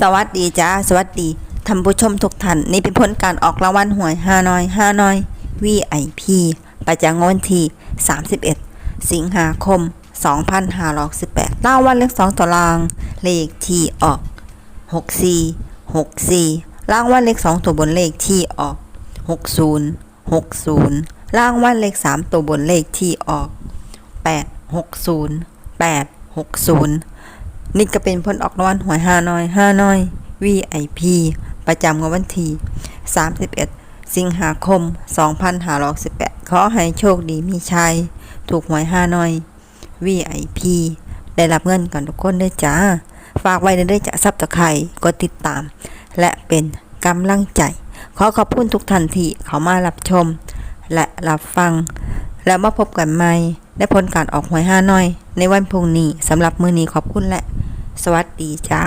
สวัสดีจ้าสวัสดีท่านผู้ชมทุกท่านนี่เป็นผลการออกรางวัลหวยฮาน้อยฮาน้อย VIP ประจำงวดวันที่31 สิงหาคม 2518รางวัลเลข2ตัวราง เลขที่ออก 64 64รางวัลเลข2ตัวบนเลขที่ออก 60 60รางวัลเลข3ตัวบนเลขที่ออก 860 860 นี่ก็เป็นผลออกรางวัลหวยฮานอยฮานอย VIP ประจำงวันที่ 31 สิงหาคม 2518 ขอให้โชคดีมีชัย ถูกหวยฮานอย VIP ได้รับเงินกันทุกคนด้วยจ้า ฝากไว้ในด้วยจะซับตะไคร่กดติดตาม และเป็นกำลังใจ ขอขอบคุณทุกท่านที่เขามารับชม และรับฟัง แล้วมาพบกันใหม่ในผลการออกหวยห้าน้อย ในวันพรุ่งนี้สำหรับมือนี้ขอบคุณและ สวัสดีจ้า